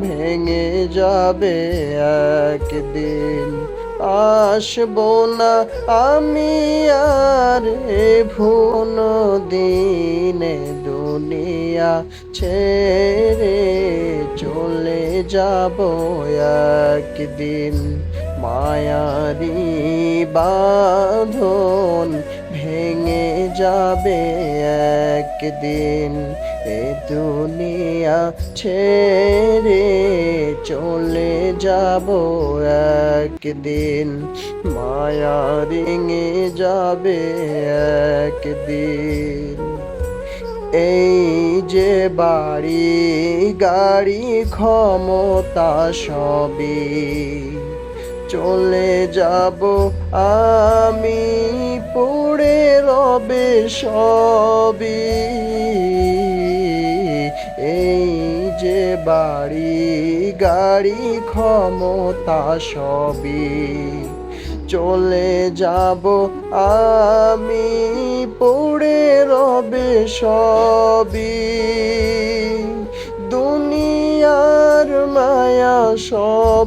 ভেঙে যাবে একদিন। আসব না আমি আর ভুন দিনে দুনিয়া ছেড়ে চলে যাব একদিন। মায়ারি বাঁধন ভেঙে যাবে একদিন। এ দুনিয়া ছেড়ে চলে যাব একদিন। মায়া রিঙে যাবে একদিন। এই যে বাড়ি, গাড়ি, ক্ষমতা সবই চলে যাব আমি, পড়ে রবে সবই। এই যে বাড়ি, গাড়ি, ক্ষমতা সবই চলে যাব আমি, পড়ে রবে সবই। দুনিয়ার মায়া সব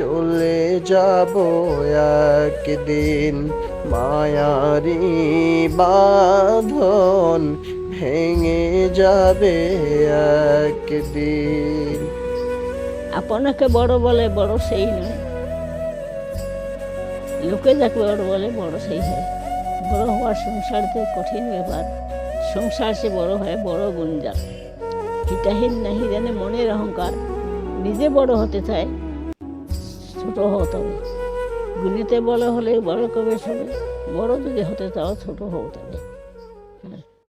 চলে যাব একদিন। মায়ারি বাঁধন ভেঙে যাবে একদিন। আপনাকে বড় বলে বড় সেই নয়। লোকে যাকে বড় বলে বড় সেই হয়। বড় হওয়ার সংসারতে কঠিন ব্যাপার। সংসার সে বড় হয়, বড় গুঞ্জা হিতাহীন নাহি জানে মনের অহংকার। নিজে বড় হতে চায় ছোট হতে হবে গুলিতে বড় হলে বড় কবে হবে বড় যদি হতে চাও ছোট হতে হবে